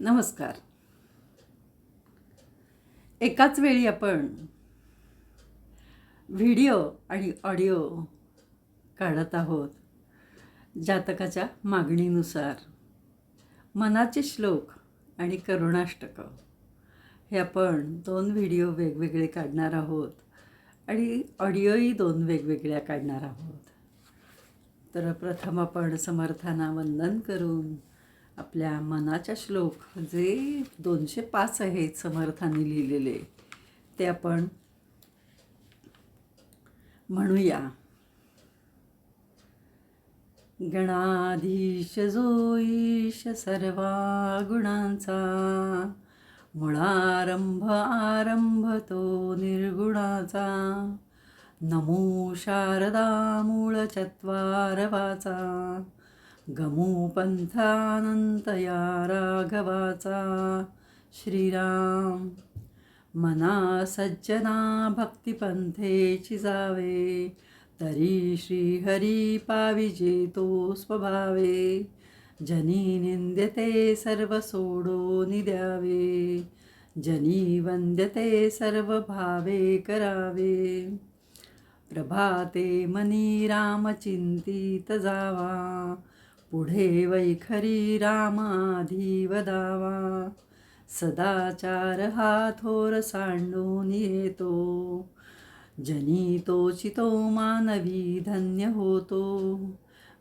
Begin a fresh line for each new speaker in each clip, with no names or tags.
नमस्कार. एकाच वेळी आपण व्हिडिओ आणि ऑडिओ काढत आहोत. जातकाच्या मागणीनुसार मनाचे श्लोक आणि करुणाष्टकं हे आपण दोन व्हिडिओ वेगवेगळे काढणार आहोत आणि ऑडिओही दोन वेगवेगळ्या काढणार आहोत. तर प्रथम आपण समर्थांना वंदन करून आपल्या मनाच्या श्लोक जे दोनशे पाच आहेत समर्थांनी लिहिलेले ते आपण म्हणूया. गणाधीश जो ईश सर्वा गुणांचा मुळारंभ आरंभ तो निर्गुणाचा. नमो शारदा मूळ चत्वारवाचा गमू राघवाचा श्रीराम। मना सज्जना भक्तिपंथेची जावे तरी श्रीहरी पाविजे तो स्वभावे। जनी निंद्यते सर्व सोडो द्यावे जनी वंद्यते सर्व भावे करावे। प्रभाते मनी रामचिंतित जावा पुढे वैखरी रामाधी वदावा सदाचार हा थोर सांडून येतो. जनी तोची मानवी धन्य होतो.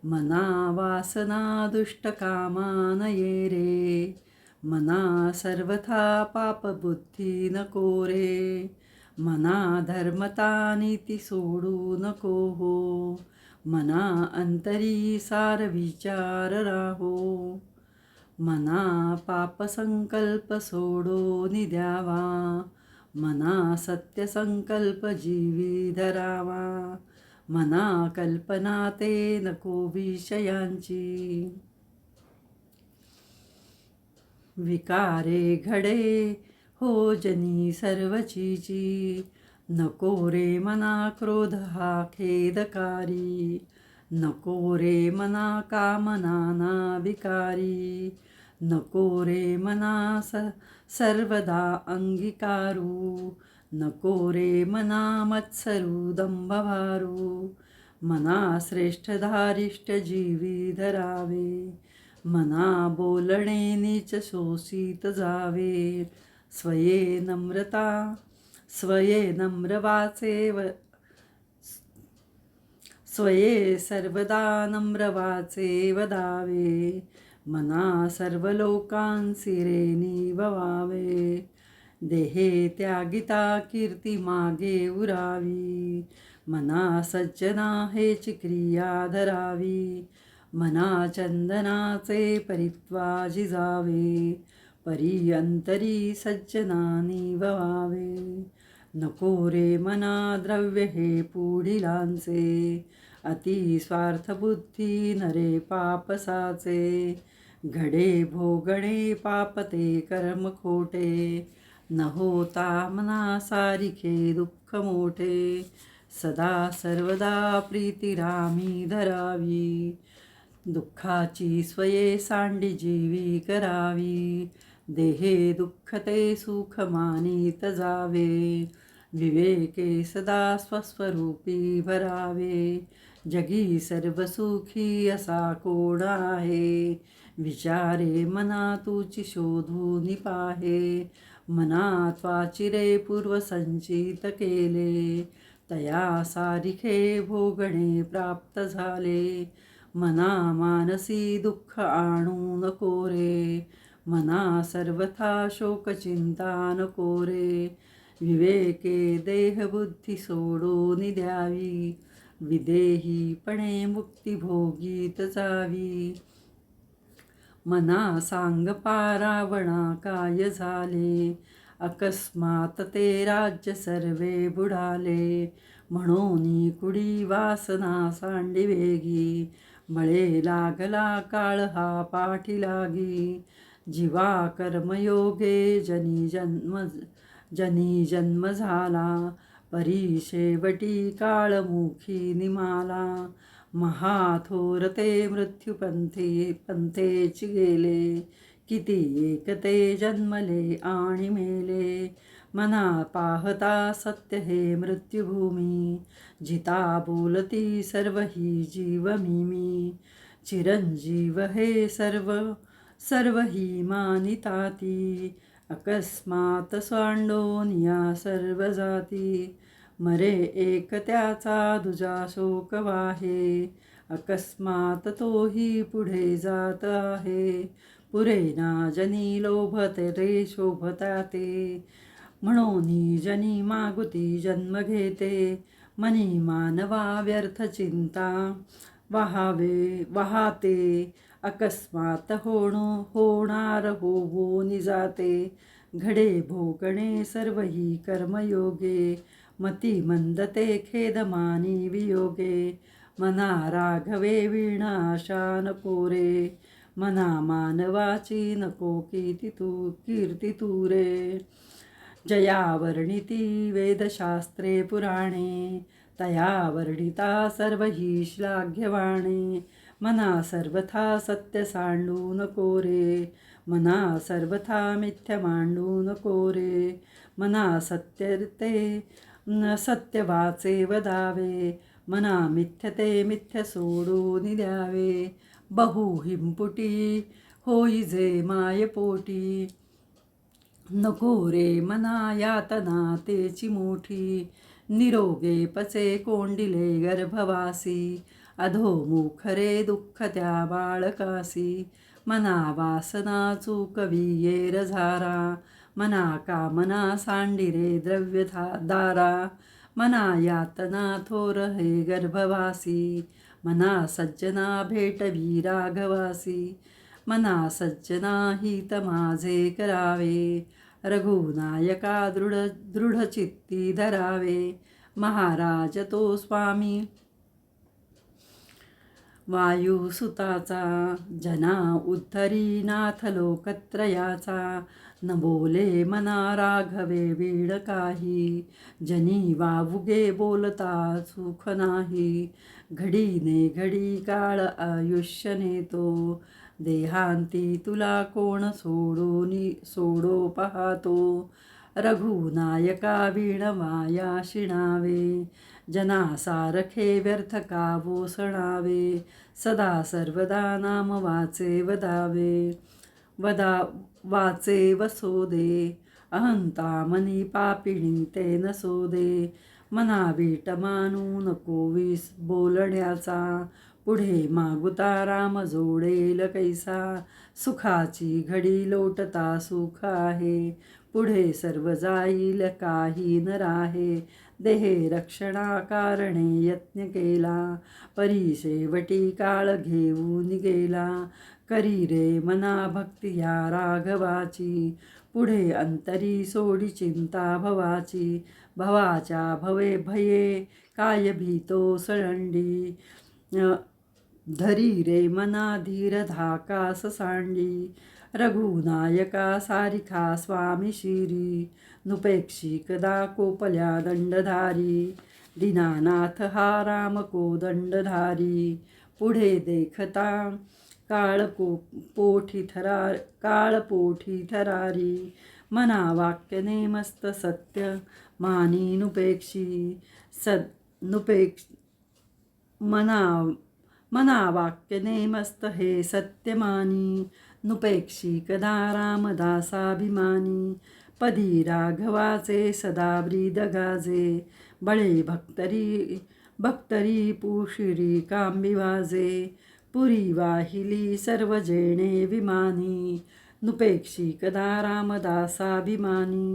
मना वासना दुष्ट कामान ये रे. मना सर्वथा पापबुद्धी नको रे. मना धर्मता नीती सोडू नको हो. मना अंतरी सार विचार राहो. मना पाप संकल्प सोडो द्यावा मना सत्य संकल्प जीवी धरावा. मना कल्पना ते नको विषयांची. विकारे घडे हो जनी सर्वचीची. नको रे मना क्रोध हा खेदकारी. नको रे मना कामना ना विकारी नको रे मना स सर्वदा अंगीकारू. नको रे मना मत्सरू दंभभारू मना श्रेष्ठ धारिष्ट जीवी धरावे. मना बोलणे नीच शोषित जावे. स्वये नम्रता स्वये नम्रवाचे व स्वये सर्वदा नम्रवाचे वदावे मना सर्व लोकांसी रे देहे त्यागिता कीर्ती मागे उरावी। मना सज्जना हेची क्रिया धरावी। मना चंदनाचे परित्वा जिजावे। परी अंतरी सज्जनानी ववावे नको रे मना द्रव्य हे पुढिलांचे. अति स्वार्थबुद्धी नरे पापसाचे घडे भोगणे पापते कर्म खोटे. न होता मना सारिखे दुःख मोठे. सदा सर्वदा प्रीती रामी धरावी. दुःखाची स्वये सांडी जीवी करावी. देहे दुःख ते सुख मानित जावे. विवेके सदा स्वस्वरूपी भरावे जगी सर्व सुखी असा कोण आहे? विचारे मना तुची शोधून पाहे मना त्वाची पूर्वसंचित केले तया सारिखे भोगणे प्राप्त झाले मना मानसी दुःख आणू नको रे मना सर्वथा शोकचिंता नको रे विवेके देहबुद्धी सोडून द्यावी विदेहीपणे मुक्ती भोगीत जावी मना सांग पारावणा काय झाले? अकस्मात ते राज्य सर्वे बुडाले. म्हणून कुडी वासना सांडी वेगी. मळे लागला काळ हा पाठी लागी. जीवा कर्मयोगे जनी जन्म जनी जन्म झाला परी शेवटी काळमुखी निमाला. महाथोर ते मृत्यूपंथी पंथेच गेले. किती एकते जन्मले आणि मेले. मना पाहता सत्य हे मृत्युभूमी. जिता बोलती सर्व ही जीव मी मी चिरंजीव हे सर्व सर्व ही मानिताती अकस्मात स्वांडोन या सर्व जाती मरे एक त्याचा दुजा शोक वाहे. अकस्मात तोही पुढे जात आहे. पुरे ना जनी लोभत रे शोभता ते म्हणून जनी मागुती जन्म घेते. मनी मानवा व्यर्थ चिंता. वहावे वाहाते. अकस्मात होणो होणार होऊन निजाते. घडे भोगणे सर्व ही कर्मयोगे. मती मंदते खेदमानी वियोगे. मना राघवे विनाशा नको मना मानवाची नको कीर्ती तू कीर्ती तू रे. जया वर्णिती वेदशास्त्रे पुराणे. तया वर्णिता सर्व ही श्लाघ्यवाणे. मना सर्वथा सत्य सांडू नको रे. मना सर्वथा मिथ्य मांडू नको रे. मना सत्य ते सत्य वाचे वदावे. मना मिथ्य ते मिथ्य सोडून द्यावे. बहु हिंपुटी होई जे मायपोटी नको रे मना यातना तेची मोठी. निरोगे पचे कोंडिले गर्भवासी. अधोमुखरे दुःख त्या बाळकासी. मना वासना चुकविये झारा मना कामना सांडिरे द्रव्य दारा. मना यातना थोर हे गर्भवासी. मना सज्जना भेटवी राघवासी. मना सज्जना हित माझे करावे. रघुनायका दृढ दृढचित्ती धरावे. महाराज तो स्वामी वायुसुताचा जना उत्तरी नाथ लोकत्रयाचा न बोले मना राघवे वीड काही जनी वावुगे बोलता सुख नाही घडीने घडी काळ आयुष्य नेतो देहांती तुला कोण सोडोनी सोडो पाहतो रघुनायका वीणवाया शिणावे जनासारखे व्यर्थ कावो सणावे सदा सर्वदा नाम वाचे वदावे वदा वाचे वसोदे अहंता मनी पापिणी ते नसोदे मना वीट मानू नको वीस बोलण्याचा पुढे मागुता राम जोडेल कैसा? सुखाची घडी लोटता सुख आहे. पुढे सर्व जाईल काही न राहे. देहे रक्षणा कारणे यत्न केला. परी शेवटी काळ घेऊन गेला. करी रे मना भक्ती या राघवाची. पुढे अंतरी सोडी चिंता भवाची. भवाच्या भवे भये काय भीतो सळंडी. धरी रे मना धीर धाकास सांडी रघुनायका सारिखा स्वामी शिरी. नुपेक्षी कदा कोपल्या दंडधारी. दिनानाथ हा राम को दंडधारी. पुढे देखता काळ को पोठी थरा काळ पोठी थरारी. मना वाक्य नेमस्त सत्य मानी नुपेक्षी. सद नुपेक्ष मना मना वाक्य नेमस्त हे सत्यमानी नुपेक्षी कदा रामदासाभिमानी पदी राघवाचे सदा ब्रीद गाजे बळे भक्तरी भक्तरी पुशिरी कांबिवाजे पुरी वाहिली सर्व जेणे विमानी नुपेक्षी कदा रामदासाभिमानी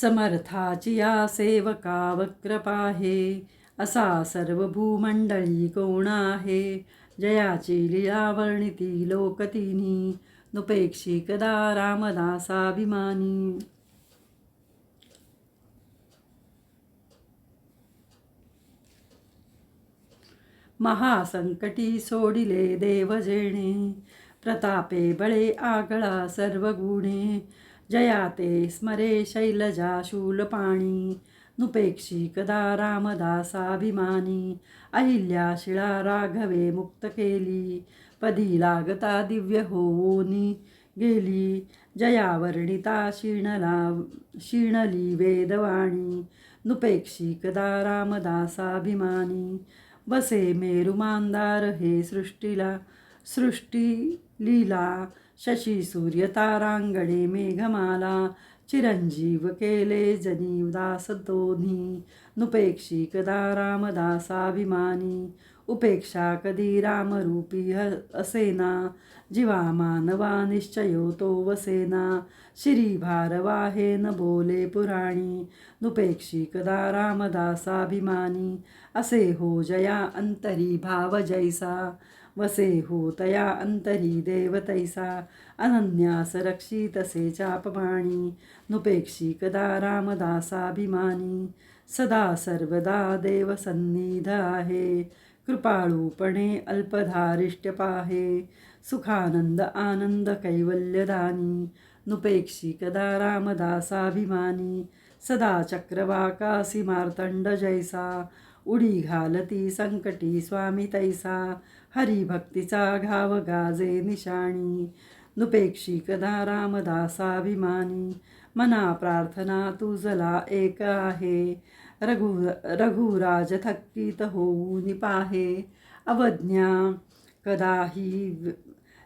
समर्थाची या सेवका वक्रपाहे असा सर्व भूमंडळी कोण आहे? जयाची लीला वर्णिती लोकतिनी नुपेक्षी कदा रामदासाभिमानी. महासंकटी सोडिले देवजेणे प्रतापे बळे आगळा सर्व गुणे जया ते स्मरे शैलजा शूलपाणी नुपेक्षी कदा रामदासाभिमानी अहिल्या शिळा राघवे मुक्त केली पदी लागता दिव्य होऊनी गेली जया वर्णिता शीणला शीणली वेदवाणी नुपेक्षी कदा रामदासाभिमानी बसे मेरुमांदार हे सृष्टीला सृष्टी लीला शशी सूर्य तारांगणे मेघमाला चिरंजीव केले जनी दास दोन्ही नुपेक्षी कदा रामदासाभिमानी उपेक्षा कधी रामरूपी ह असेना जीवा मानवा निश्चयो तो वसेना श्री भारवाहे न बोले पुराणी नुपेक्षी कदा रामदासाभिमानी असे हो जया अंतरी भाव जैसा वसे होतया अंतरी देवतैसा अनन्या सरक्षितसे तसे चापमाणी नुपेक्षी कदा रामदासाभिमानी। सदा सर्वदा देव सन्निध आहे कृपाळूपणे अल्पधारिष्ट्य पाहे। सुखानंद आनंद कैवल्यदानी नुपेक्षी कदा रामदासाभिमानी। सदा चक्रवाकासी मार्तंड जैसा उडी घालती संकटी स्वामी तैसा हरिभक्तीचा घाव गाजे निशाणी नुपेक्षी कदा रामदासाभिमानी मना प्रार्थना तुझला एक आहे रघु रघुराज थक्कीत होऊन पाहे अवज्ञा कदाही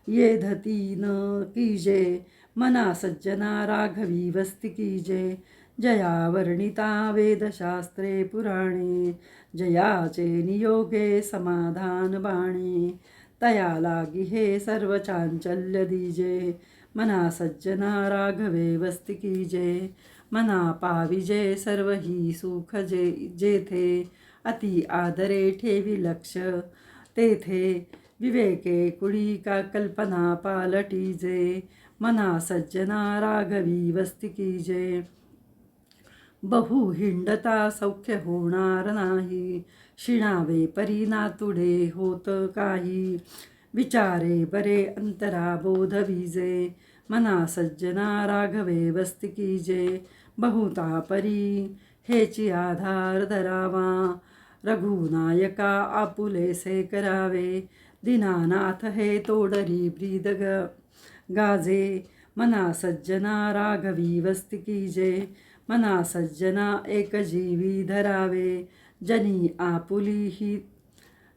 येधती न कीजे मना सज्जना राघवी वस्ती कीजे जया वर्णिता वेदशास्त्रे पुराणे जयाचे नियोगे समाधान बाणे। तया लागी हे सर्व चांचल्य दीजे। मना सज्जना राघवे वस्ती कीजे मना पाविजे सर्व ही सुख जे जेथे। अति आदरे ठेवी लक्ष तेथे। विवेके कुळी का कल्पना पालटीजे मना सज्जना राघवी वस्ती कीजे बहु हिंडता सौख्य होणार नाही. शिणावे परी नातुडे होत काही. विचारे बरे अंतरा बोध विजे. मना सज्जना राघवे वस्ति की जे. बहुता परी हेची आधार धरावा. रघुनायका आपुलेसे करावे. दीनानाथ हे तोडरी ब्रीद ग. गाजे. मना सज्जना राघवी वस्ति की जे. मना सज्जना एक जीवी धरावे जनी आपुली ही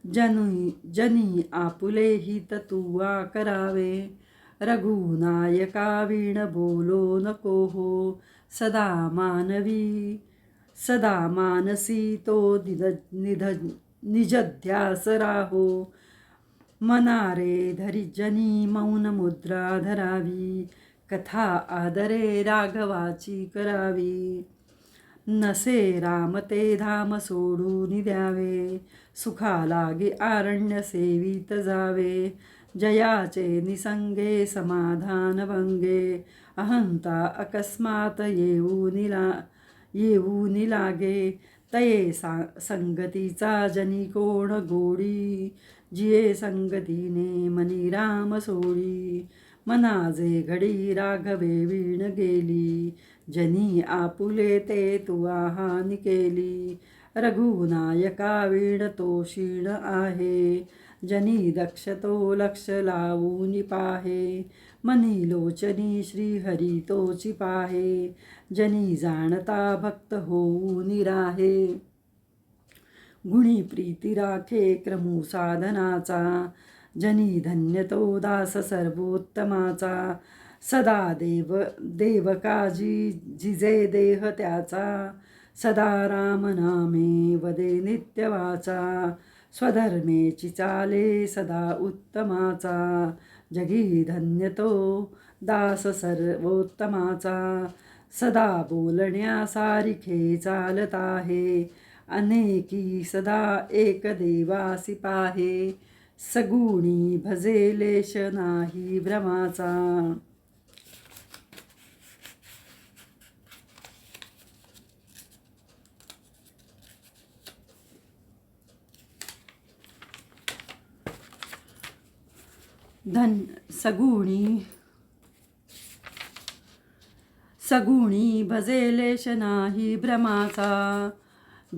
जनी जनी आपुले ही ततुवा करावे। रघुनायका वीण बोलो नको हो सदा मानवी सदा मानसी तो निध निध निजध्यास राहो। मनारे धरी जनी मौन मुद्रा धरावी कथा आदरे राघवाची करावी. नसे राम ते धाम सोडून द्यावे. सुखा लागे आरण्य सेवित जावे. जयाचे निसंगे समाधान भंगे. अहंता अकस्मात येऊन ला येऊन लागे तये सा संगतीचा जनी कोण गोडी? जिये संगतीने मनी राम सोडी. मनाजे घडी राघवे वीण गेली जनी आपुले ते तू आहानी केली रघुनायका वीण तो क्षीण आहे जनी दक्ष तो लक्ष लावून पाहे मनी लोचनी श्रीहरी तोची पाहे जनी जाणता भक्त होऊन राहे गुणी प्रीती राखे क्रमू साधनाचा जनी धन्यतो दास सर्वोत्तमाचा. सदा देव देवकाजी जिजे देह त्याचा. सदा राम नामे वदे नित्यवाचा. स्वधर्मेची चाले सदा उत्तमाचा. जगी धन्यतो दास सर्वोत्तमाचा. सदा बोलण्या सारिखे चालत आहे. अनेकी सदा एक देवासी पाहे. सगुणी भजेलेश नाही भ्रमाचा धन सगुणी सगुणी भजेलेश नाही भ्रमाचा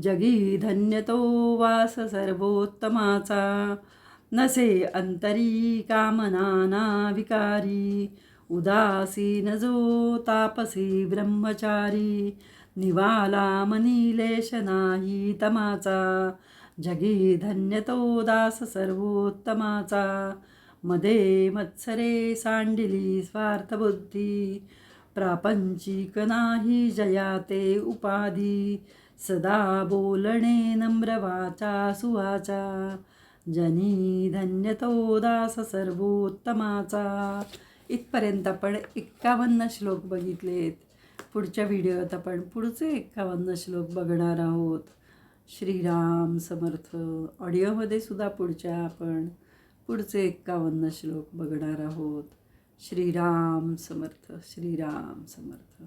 जगी धन्यतो वास सर्वोत्तमाचा. नसे अंतरी कामनाना विकारी उदासीन जो तापसी ब्रह्मचारी निवाला मनीलेश नाही तमाचा जगी धन्य तो दास सर्वोत्तमाचा मदे मत्सरे सांडिली स्वार्थबुद्धी प्रापंचिक नाही जयाते उपाधी सदा बोलणे नम्रवाचा सुवाचा जनी धन्यतो दास सर्वोत्तमाचा इथपर्यंत आपण एक्कावन्न श्लोक बघितलेत. पुढच्या व्हिडिओत आपण पुढचे एक्कावन्न श्लोक बघणार आहोत. श्रीराम समर्थ ऑडिओमध्ये सुद्धा पुढच्या आपण पुढचे एक्कावन्न श्लोक बघणार आहोत. श्रीराम समर्थ श्रीराम समर्थ.